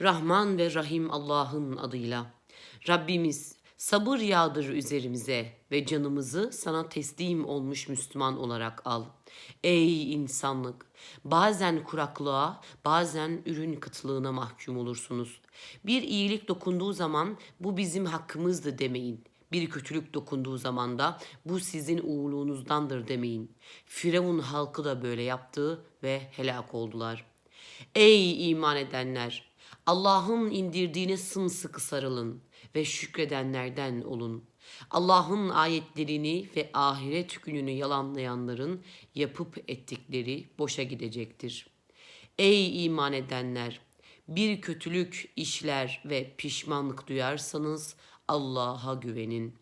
Rahman ve Rahim Allah'ın adıyla. Rabbimiz sabır yağdır üzerimize ve canımızı sana teslim olmuş Müslüman olarak al. Ey insanlık! Bazen kuraklığa, bazen ürün kıtlığına mahkum olursunuz. Bir iyilik dokunduğu zaman bu bizim hakkımızdı demeyin. Bir kötülük dokunduğu zaman da bu sizin uğurluğunuzdandır demeyin. Firavun halkı da böyle yaptı ve helak oldular. Ey iman edenler! Allah'ın indirdiğine sımsıkı sarılın ve şükredenlerden olun. Allah'ın ayetlerini ve ahiret gününü yalanlayanların yapıp ettikleri boşa gidecektir. Ey iman edenler! Bir kötülük işler ve pişmanlık duyarsanız Allah'a güvenin.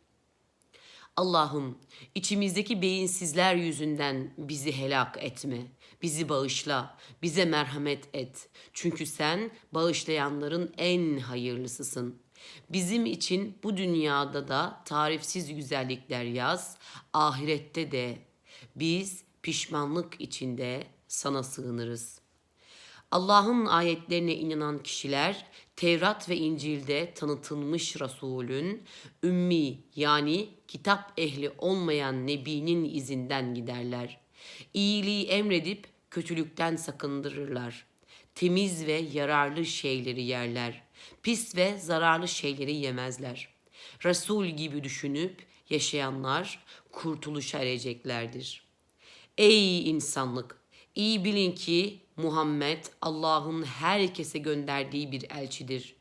Allah'ım içimizdeki beyinsizler yüzünden bizi helak etme. Bizi bağışla, bize merhamet et. Çünkü sen bağışlayanların en hayırlısısın. Bizim için bu dünyada da tarifsiz güzellikler yaz, ahirette de biz pişmanlık içinde sana sığınırız.'' Allah'ın ayetlerine inanan kişiler Tevrat ve İncil'de tanıtılmış Resulün ümmi yani kitap ehli olmayan nebinin izinden giderler. İyiliği emredip kötülükten sakındırırlar. Temiz ve yararlı şeyleri yerler. Pis ve zararlı şeyleri yemezler. Resul gibi düşünüp yaşayanlar kurtuluşa ereceklerdir. Ey insanlık! İyi bilin ki Muhammed Allah'ın herkese gönderdiği bir elçidir.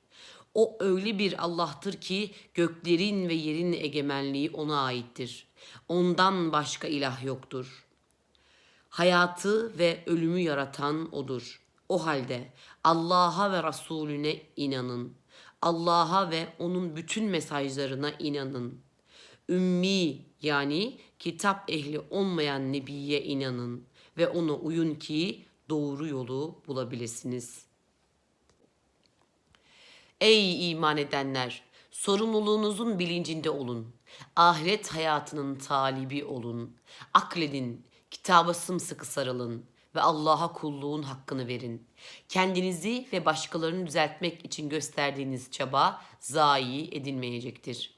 O öyle bir Allah'tır ki göklerin ve yerin egemenliği ona aittir. Ondan başka ilah yoktur. Hayatı ve ölümü yaratan odur. O halde Allah'a ve Resulüne inanın. Allah'a ve onun bütün mesajlarına inanın. Ümmi yani kitap ehli olmayan nebiye inanın ve ona uyun ki doğru yolu bulabilirsiniz. Ey iman edenler! Sorumluluğunuzun bilincinde olun. Ahiret hayatının talibi olun. Akledin, kitaba sımsıkı sarılın ve Allah'a kulluğun hakkını verin. Kendinizi ve başkalarını düzeltmek için gösterdiğiniz çaba zayi edilmeyecektir.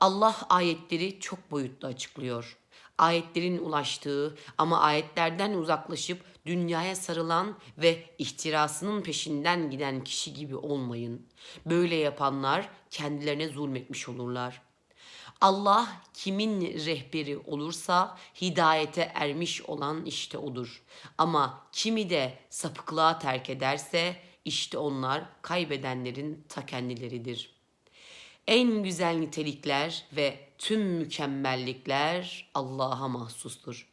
Allah ayetleri çok boyutlu açıklıyor ayetlerin ulaştığı ama ayetlerden uzaklaşıp dünyaya sarılan ve ihtirasının peşinden giden kişi gibi olmayın. Böyle yapanlar kendilerine zulmetmiş olurlar. Allah kimin rehberi olursa hidayete ermiş olan işte odur. Ama kimi de sapıklığa terk ederse işte onlar kaybedenlerin ta kendileridir.'' En güzel nitelikler ve tüm mükemmellikler Allah'a mahsustur.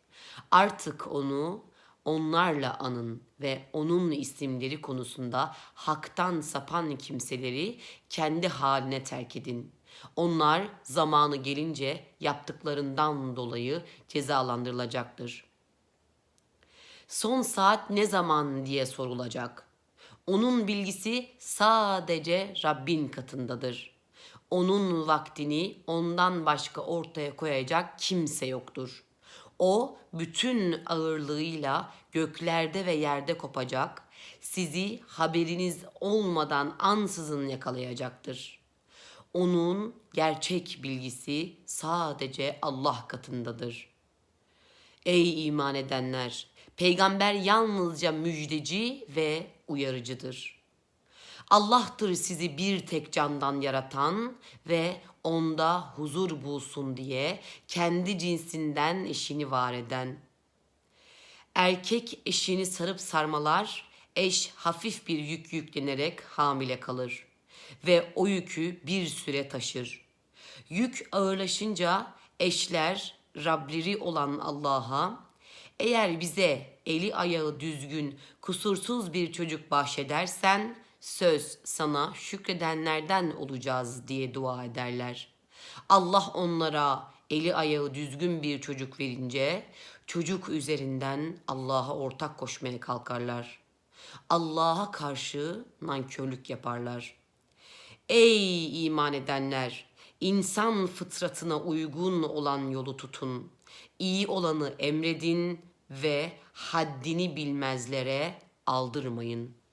Artık onu onlarla anın ve onun isimleri konusunda haktan sapan kimseleri kendi haline terk edin. Onlar zamanı gelince yaptıklarından dolayı cezalandırılacaktır. Son saat ne zaman diye sorulacak. Onun bilgisi sadece Rabbin katındadır.'' Onun vaktini ondan başka ortaya koyacak kimse yoktur. O bütün ağırlığıyla göklerde ve yerde kopacak, sizi haberiniz olmadan ansızın yakalayacaktır. Onun gerçek bilgisi sadece Allah katındadır. Ey iman edenler! Peygamber yalnızca müjdeci ve uyarıcıdır.'' Allah'tır sizi bir tek candan yaratan ve onda huzur bulsun diye kendi cinsinden eşini var eden. Erkek eşini sarıp sarmalar, eş hafif bir yük yüklenerek hamile kalır ve o yükü bir süre taşır. Yük ağırlaşınca eşler Rableri olan Allah'a eğer bize eli ayağı düzgün, kusursuz bir çocuk bahşedersen söz sana şükredenlerden olacağız diye dua ederler. Allah onlara eli ayağı düzgün bir çocuk verince çocuk üzerinden Allah'a ortak koşmaya kalkarlar. Allah'a karşı nankörlük yaparlar. Ey iman edenler! insan fıtratına uygun olan yolu tutun. İyi olanı emredin ve haddini bilmezlere aldırmayın.''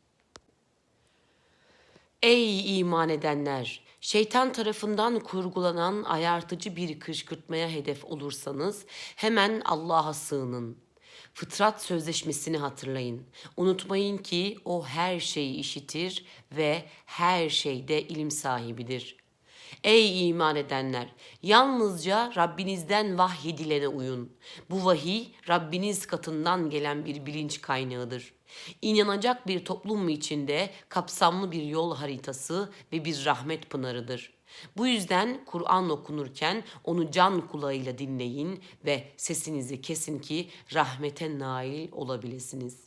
Ey iman edenler! Şeytan tarafından kurgulanan ayartıcı bir kışkırtmaya hedef olursanız hemen Allah'a sığının. Fıtrat sözleşmesini hatırlayın. Unutmayın ki o her şeyi işitir ve her şeyde ilim sahibidir. Ey iman edenler! Yalnızca Rabbinizden vahyedilene uyun. Bu vahiy Rabbiniz katından gelen bir bilinç kaynağıdır. İnanacak bir toplum içinde kapsamlı bir yol haritası ve bir rahmet pınarıdır. Bu yüzden Kur'an okunurken onu can kulağıyla dinleyin ve sesinizi kesin ki rahmete nail olabilirsiniz.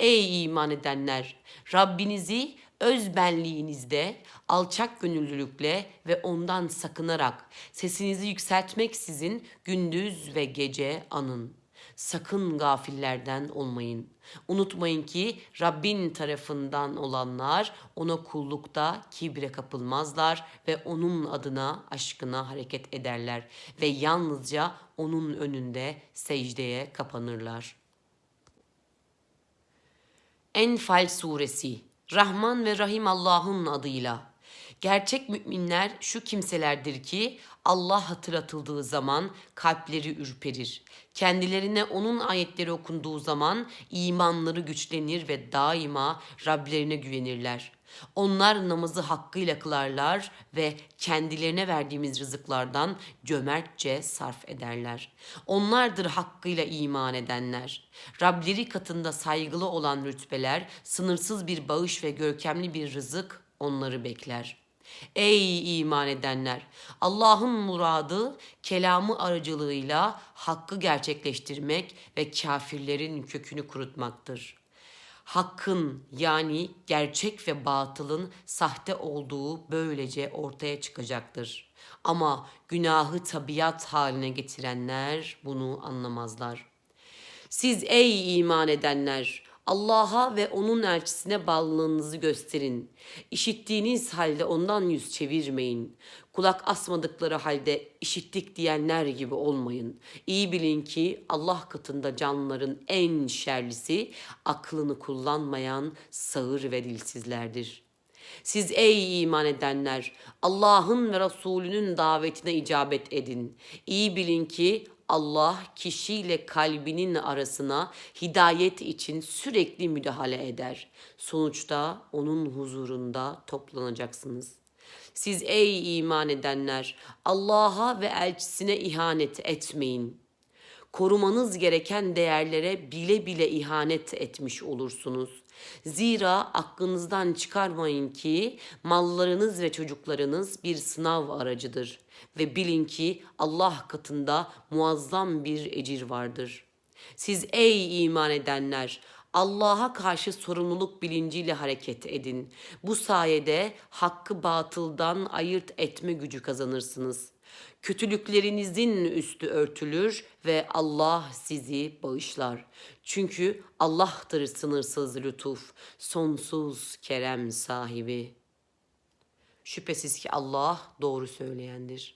Ey iman edenler! Rabbinizi öz benliğinizde alçak gönüllülükle ve ondan sakınarak sesinizi yükseltmeksizin gündüz ve gece anın. Sakın gafillerden olmayın. Unutmayın ki Rabbin tarafından olanlar ona kullukta kibre kapılmazlar ve onun adına aşkına hareket ederler ve yalnızca onun önünde secdeye kapanırlar. Enfal suresi Rahman ve Rahim Allah'ın adıyla. Gerçek müminler şu kimselerdir ki Allah hatırlatıldığı zaman kalpleri ürperir. Kendilerine onun ayetleri okunduğu zaman imanları güçlenir ve daima Rablerine güvenirler. Onlar namazı hakkıyla kılarlar ve kendilerine verdiğimiz rızıklardan cömertçe sarf ederler. Onlardır hakkıyla iman edenler. Rableri katında saygılı olan rütbeler, sınırsız bir bağış ve görkemli bir rızık onları bekler.'' Ey iman edenler! Allah'ın muradı kelamı aracılığıyla hakkı gerçekleştirmek ve kafirlerin kökünü kurutmaktır. Hakkın yani gerçek ve batılın sahte olduğu böylece ortaya çıkacaktır. Ama günahı tabiat haline getirenler bunu anlamazlar. Siz ey iman edenler Allah'a ve onun elçisine bağlılığınızı gösterin. İşittiğiniz halde ondan yüz çevirmeyin. Kulak asmadıkları halde işittik diyenler gibi olmayın. İyi bilin ki Allah katında canlıların en şerlisi aklını kullanmayan sağır ve dilsizlerdir.'' Siz ey iman edenler Allah'ın ve Resulünün davetine icabet edin. İyi bilin ki Allah kişiyle kalbinin arasına hidayet için sürekli müdahale eder. Sonuçta onun huzurunda toplanacaksınız. Siz ey iman edenler Allah'a ve elçisine ihanet etmeyin. Korumanız gereken değerlere bile bile ihanet etmiş olursunuz. Zira aklınızdan çıkarmayın ki mallarınız ve çocuklarınız bir sınav aracıdır ve bilin ki Allah katında muazzam bir ecir vardır. Siz ey iman edenler Allah'a karşı sorumluluk bilinciyle hareket edin. Bu sayede hakkı batıldan ayırt etme gücü kazanırsınız. Kötülüklerinizin üstü örtülür ve Allah sizi bağışlar. Çünkü Allah'tır sınırsız lütuf, sonsuz kerem sahibi. Şüphesiz ki Allah doğru söyleyendir.